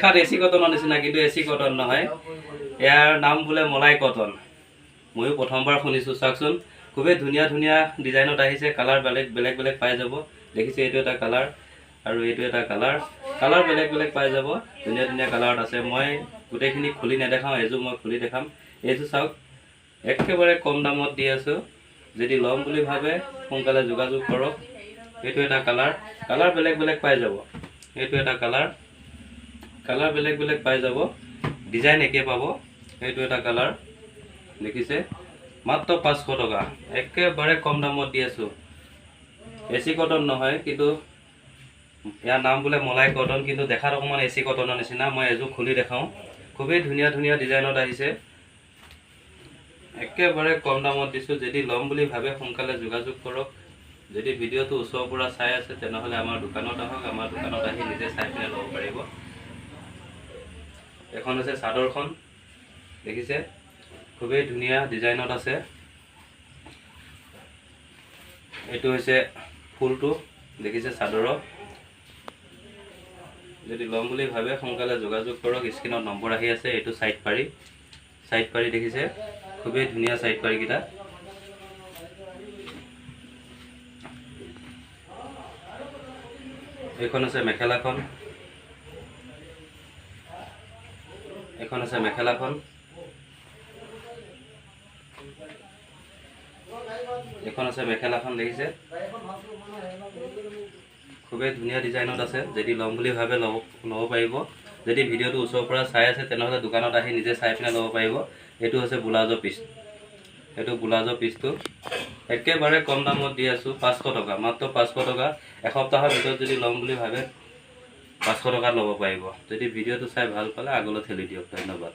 দেখাত এ চি কটনৰ নিচিনা কিন্তু এ চি কটন নহয়। ইয়াৰ নাম বোলে মলাই কটন। ময়ো প্ৰথমবাৰ শুনিছোঁ চাওকচোন। খুবেই ধুনীয়া ধুনীয়া ডিজাইনত আহিছে। কালাৰ বেলেগ বেলেগ বেলেগ পাই যাব। দেখিছে এইটো এটা কালাৰ আৰু এইটো এটা কালাৰ। কালাৰ বেলেগ বেলেগ পাই যাব। ধুনীয়া ধুনীয়া কালাৰত আছে। মই গোটেইখিনি খুলি নেদেখাওঁ এযোৰ মই খুলি দেখাম। এইযোৰ চাওক একেবাৰে কম দামত দি আছোঁ। যদি ল'ম বুলি ভাবে সোনকালে যোগাযোগ কৰক। এইটো এটা কালাৰ। কালাৰ বেলেগ বেলেগ পাই যাব। এইটো এটা কালাৰ। কালাৰ বেলেগ বেলেগ পাই যাব। ডিজাইন একে পাব। এইটো এটা কালাৰ। দেখিছে? মাত্ৰ পাঁচশ টকা। একেবাৰে কম দামত দি আছোঁ। চি কটন নহয় কিন্তু ইয়াৰ নাম বোলে মলাই কটন কিন্তু দেখাত অকণমান এ চি কটনৰ নিচিনা। মই এযোৰ খুলি দেখাওঁ। খুবেই ধুনীয়া ধুনীয়া ডিজাইনত আহিছে। একেবাৰে কম দামত দিছোঁ। যদি ল'ম বুলি ভাবে সোনকালে যোগাযোগ কৰক। যদি ভিডিঅ'টো ওচৰৰ পৰা চাই আছে তেনেহ'লে আমাৰ দোকানত আহক। আমাৰ দোকানত আহি নিজে চাই এখন হৈছে চাদৰখন দেখিছে? খুবেই ধুনীয়া ডিজাইনত আছে। এইটো হৈছে ফুলটো দেখিছে চাদৰৰ? যদি ল'ম বুলি ভাবে সোনকালে যোগাযোগ কৰক। স্ক্ৰীণত নম্বৰ আহি আছে এইটো চাইড পাৰি চাইড পাৰি দেখিছে? খুবেই ধুনীয়া চাইড পাৰিকেইটা এইখন আছে মেখেলাখন। এইখন আছে মেখেলাখন। এইখন আছে মেখেলাখন দেখিছে। খুবেই ধুনীয়া ডিজাইনত আছে। যদি ল'ম বুলি ভাবে ল'ব ল'ব পাৰিব। যদি ভিডিঅ'টো ওচৰৰ পৰা চাই আছে, তেনেহ'লে দোকানত আহি নিজে চাই পিনে ল'ব পাৰিব। এইটো হৈছে ব্লাউজৰ পিচ এইটো ব্লাউজৰ পিচটো একেবাৰে কম দামত দি আছোঁ, পাঁচশো টকা। মাত্ৰ পাঁচশো টকা। এসপ্তাহৰ ভিতৰত যদি ল'ম বুলি ভাবে পাঁচশো টকা ল'ব পাৰিব। যদি ভিডিঅ'টো চাই ভালো পালে আগলৈ ঠেলি দিয়ক। ধন্যবাদ।